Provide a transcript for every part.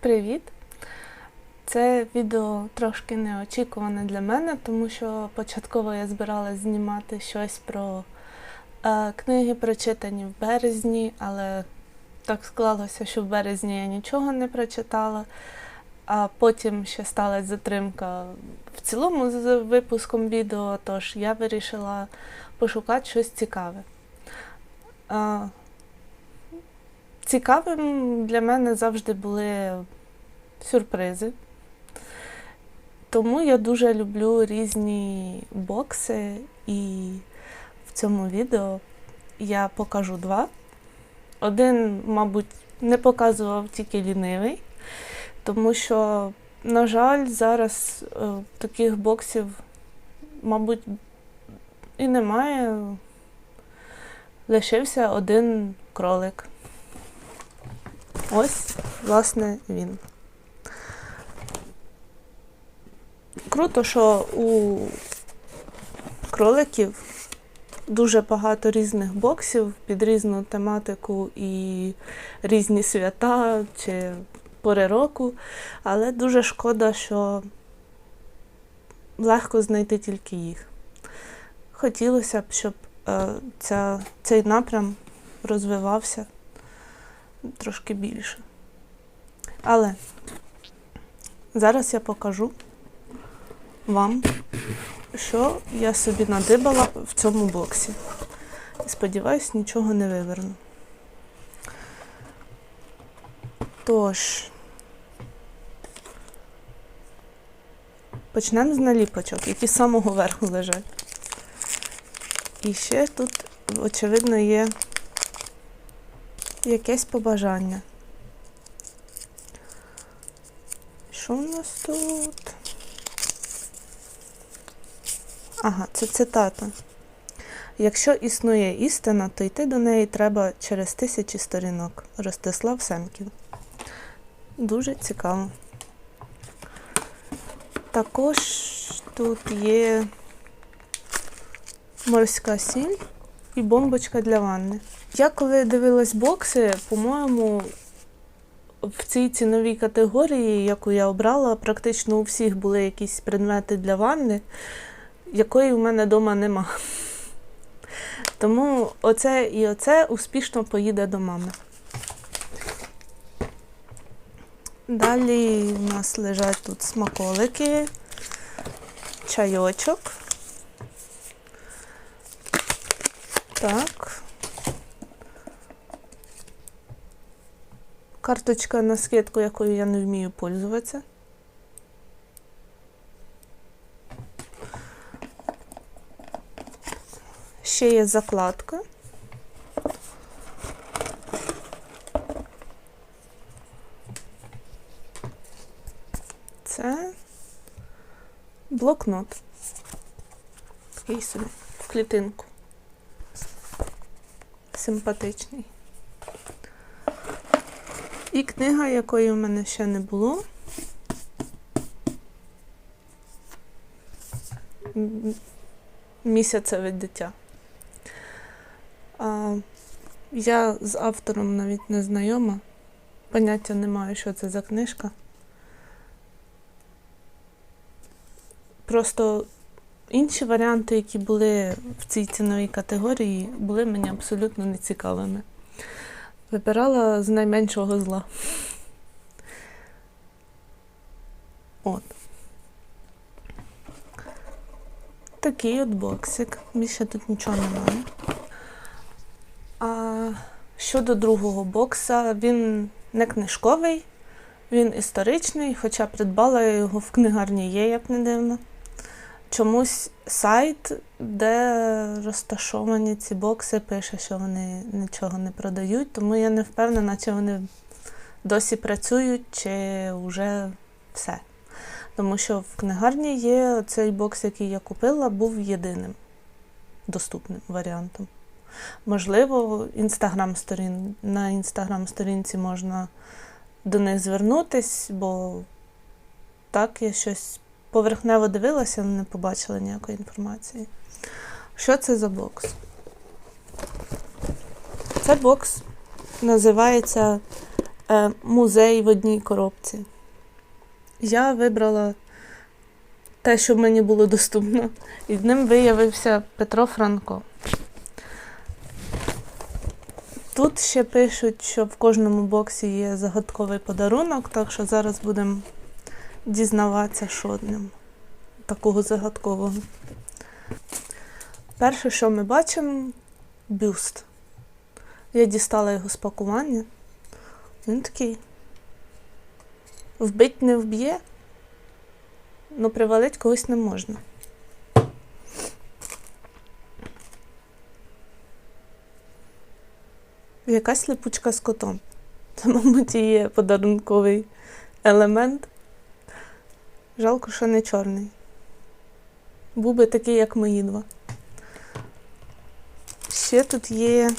Привіт! Це відео трошки неочікуване для мене, тому що початково я збиралась знімати щось про е, книги, прочитані в березні, але так склалося, що в березні я нічого не прочитала. А потім ще сталася затримка в цілому з випуском відео, тож я вирішила пошукати щось цікаве. Е, Цікавим для мене завжди були сюрпризи. Тому я дуже люблю різні бокси, і в цьому відео я покажу два. Один, мабуть, не показував тільки лінивий, тому що, на жаль, зараз е, таких боксів, мабуть, і немає. Лишився один кролик. Ось, власне, він. Круто, що у кроликів дуже багато різних боксів під різну тематику і різні свята чи пори року, але дуже шкода, що легко знайти тільки їх. Хотілося б, щоб е, ця, цей напрям розвивався трошки більше. Але зараз я покажу вам, що я собі надибала в цьому боксі. І сподіваюсь, нічого не виверну. Тож, почнемо з наліпочок, які з самого верху лежать. І ще тут, очевидно, є якесь побажання. Що у нас тут? Ага, це цитата. Якщо існує істина, то йти до неї треба через тисячі сторінок. Ростислав Семків. Дуже цікаво. Також тут є морська сіль і бомбочка для ванни. Я коли дивилась бокси, по-моєму, в цій ціновій категорії, яку я обрала, практично у всіх були якісь предмети для ванни, якої в мене вдома нема. Тому оце і оце успішно поїде до мами. Далі у нас лежать тут смаколики, чайочок. Так. Карточка на скидку, якою я не вмію пользуватися. Ще є закладка. Це блокнот. Такий собі в клітинку. Симпатичний. І книга, якої в мене ще не було. Місяцеве дитя. А, я з автором навіть не знайома. Поняття не маю, що це за книжка. Просто інші варіанти, які були в цій ціновій категорії, були мені абсолютно нецікавими. Вибирала з найменшого зла. От. Такий от боксик. Більше тут нічого немає. А щодо другого бокса, він не книжковий, він історичний, хоча придбала я його в книгарні є, як не дивно. Чомусь сайт, де розташовані ці бокси, пише, що вони нічого не продають, тому я не впевнена, чи вони досі працюють, чи вже все. Тому що в книгарні є цей бокс, який я купила, був єдиним доступним варіантом. Можливо, інстаграм сторін, на інстаграм-сторінці можна до них звернутись, бо так я щось поверхнево дивилася, але не побачила ніякої інформації. Що це за бокс? Це бокс називається е, музей в одній коробці. Я вибрала те, що мені було доступно. І з ним виявився Петро Франко. Тут ще пишуть, що в кожному боксі є загадковий подарунок, так що зараз будемо дізнаватися, що в такого загадкового. Перше, що ми бачимо, бюст. Я дістала його з пакування. Він такий. Вбить не вб'є, але привалить когось не можна. Якась липучка з котом. Це, мабуть, є подарунковий елемент. Жалко, що не чорний. Був би такий, як мої два. Ще тут є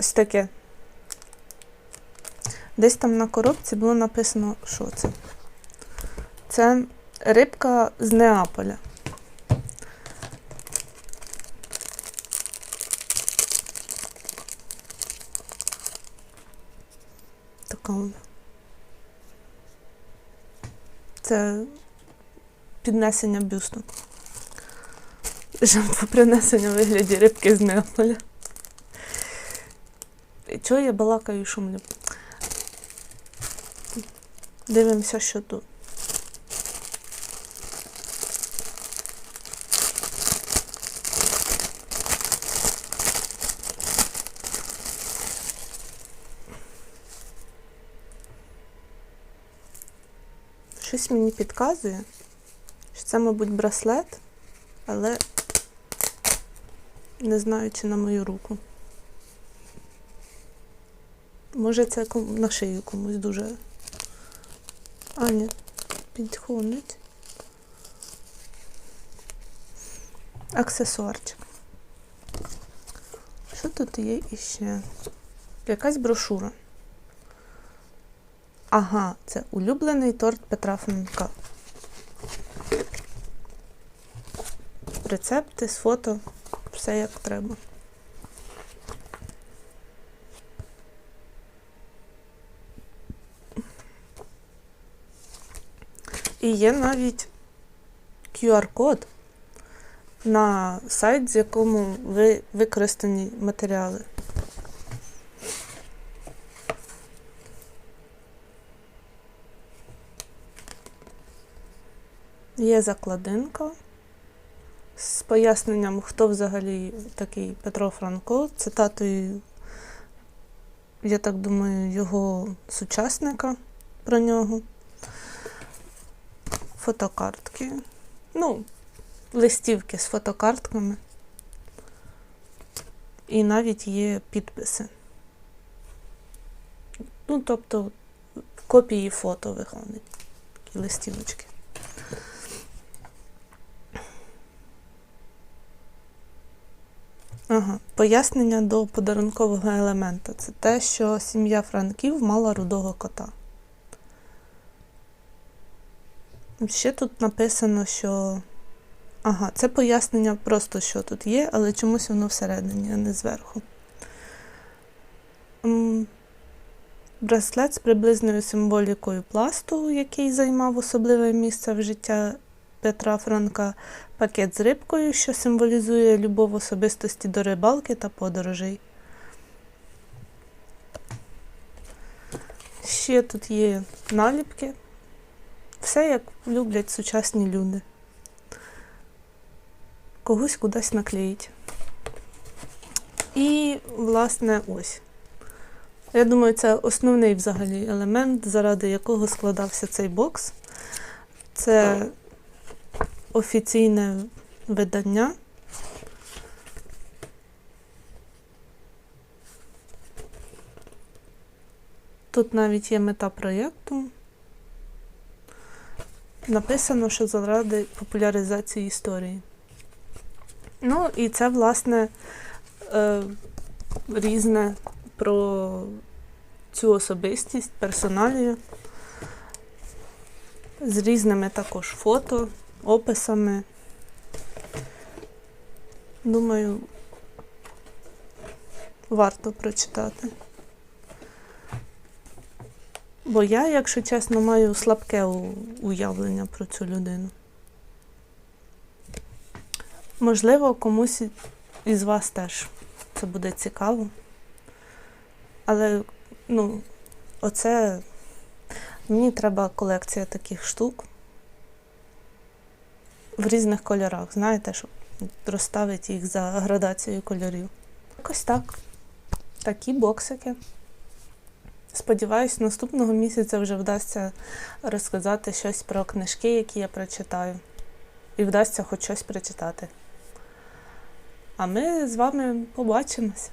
ось таке. Десь там на коробці було написано, що це. Це рибка з Неаполя. Така вона. Це піднесення бюсту. Жертва принесення вигляді рибки з Неаполя. Чого я балакаю шумлю? Дивимося, що тут. Щось мені підказує, що це, мабуть, браслет, але не знаю, чи на мою руку. Може, це на шию комусь дуже. А, ні, підходить. Аксесуарчик. Що тут є іще? Якась брошура. Ага, це улюблений торт Петра Франка. Рецепти з фото, все як треба. І є навіть QR-код на сайт, з якому ви використані матеріали. Є закладинка з поясненням, хто взагалі такий Петро Франко, цитатою, я так думаю, його сучасника про нього. Фотокартки. Ну, листівки з фотокартками. І навіть є підписи. Ну, тобто копії фото виходять. Такі листівочки. Ага, пояснення до подарункового елемента. Це те, що сім'я Франків мала рудого кота. Ще тут написано, що. Ага, це пояснення просто, що тут є, але чомусь воно всередині, а не зверху. Браслет з приблизною символікою пласту, який займав особливе місце в життя Петра Франка, пакет з рибкою, що символізує любов особистості до рибалки та подорожей. Ще тут є наліпки. Все як люблять сучасні люди. Когось кудись наклеїть. І, власне, ось. Я думаю, це основний взагалі елемент, заради якого складався цей бокс. Це офіційне видання. Тут навіть є мета проєкту. Написано, що заради популяризації історії. Ну, і це, власне, е, різне про цю особистість, персоналію. З різними також фото, описами. Думаю, варто прочитати. Бо я, якщо чесно, маю слабке уявлення про цю людину. Можливо, комусь із вас теж це буде цікаво. Але, ну, оце мені треба колекція таких штук в різних кольорах, знаєте, щоб розставити їх за градацією кольорів. Якось так. Такі боксики. Сподіваюсь, наступного місяця вже вдасться розказати щось про книжки, які я прочитаю. І вдасться хоч щось прочитати. А ми з вами побачимось.